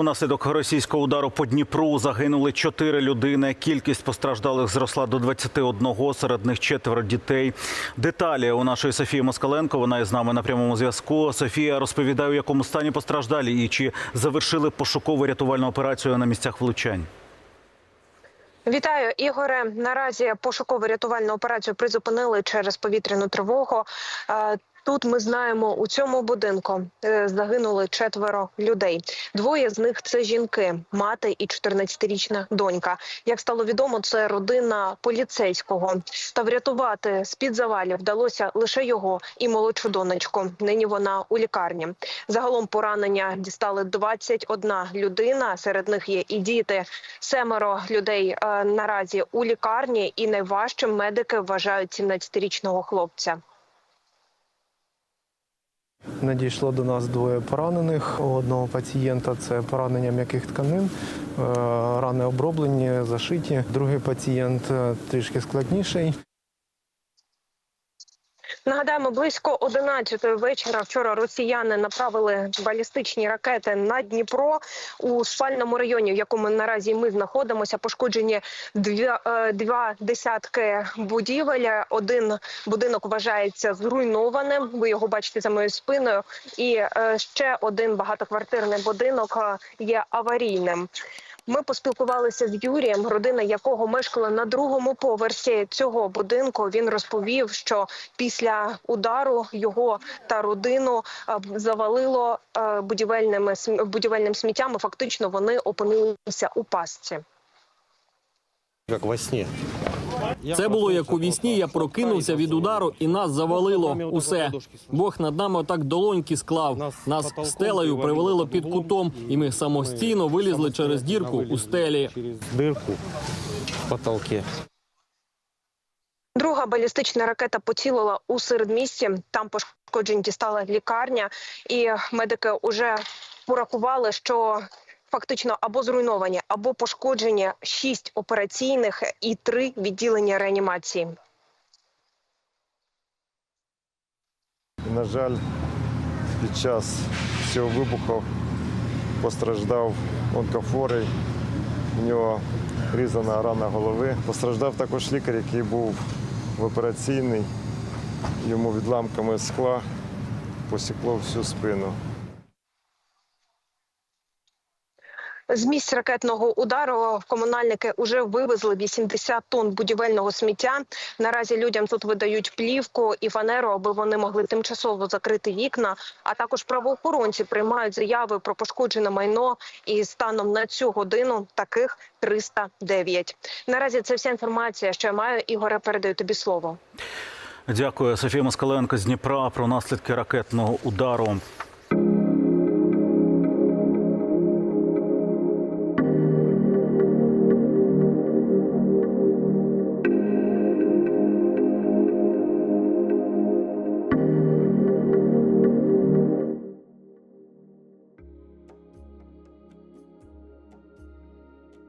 Унаслідок російського удару по Дніпру загинули чотири людини. Кількість постраждалих зросла до 21, серед них четверо дітей. Деталі у нашої Софії Москаленко. Вона із нами на прямому зв'язку. Софія розповідає, у якому стані постраждалі і чи завершили пошукову рятувальну операцію на місцях влучань. Вітаю, Ігоре. Наразі пошукову рятувальну операцію призупинили через повітряну тривогу. Тут ми знаємо, у цьому будинку е, загинули четверо людей. Двоє з них це жінки, мати і 14-річна донька. Як стало відомо, це родина поліцейського. Та врятувати з під завалів вдалося лише його і молодшу донечку. Нині вона у лікарні. Загалом поранення дістали 21 людина. Серед них є і діти. Семеро людей е, наразі у лікарні, і найважчим медики вважають 17-річного хлопця. Надійшло до нас двоє поранених. У одного пацієнта це поранення м'яких тканин, е, рани оброблені, зашиті. Другий пацієнт е, трішки складніший. Нагадаємо, близько 11-ї вечора вчора росіяни направили балістичні ракети на Дніпро у спальному районі, в якому наразі ми знаходимося. Пошкоджені дві, е, два десятки будівель. Один будинок вважається зруйнованим. Ви його бачите за моєю спиною. І е, ще один багатоквартирний будинок е, є аварійним. Ми поспілкувалися з Юрієм, родина якого мешкала на другому поверсі цього будинку. Він розповів, що після удару його та родину е, завалило е, будівельними будівельним сміттям. і Фактично вони опинилися у пастці. Як во сні. Це було як у вісні. Я прокинувся від удару, і нас завалило усе. Бог над нами отак долоньки склав. Нас стелею привалило під кутом, і ми самостійно вилізли через дірку у стелі. Через дирку в потолке. Друга балістична ракета поцілила у середмісті. Там пошкоджень дістала лікарня, і медики вже порахували, що фактично або зруйновані, або пошкоджені шість операційних і три відділення реанімації. На жаль, під час цього вибуху постраждав онкофорий, у нього різана рана голови. Постраждав також лікар, який був в операційний, Йому відламками скла посікло всю спину. З місць ракетного удару комунальники вже вивезли 80 тонн будівельного сміття. Наразі людям тут видають плівку і фанеру, аби вони могли тимчасово закрити вікна. А також правоохоронці приймають заяви про пошкоджене майно. І станом на цю годину таких 309. Наразі це вся інформація, що я маю. Ігоре, передаю тобі слово. Дякую, Софія Москаленко з Дніпра про наслідки ракетного удару.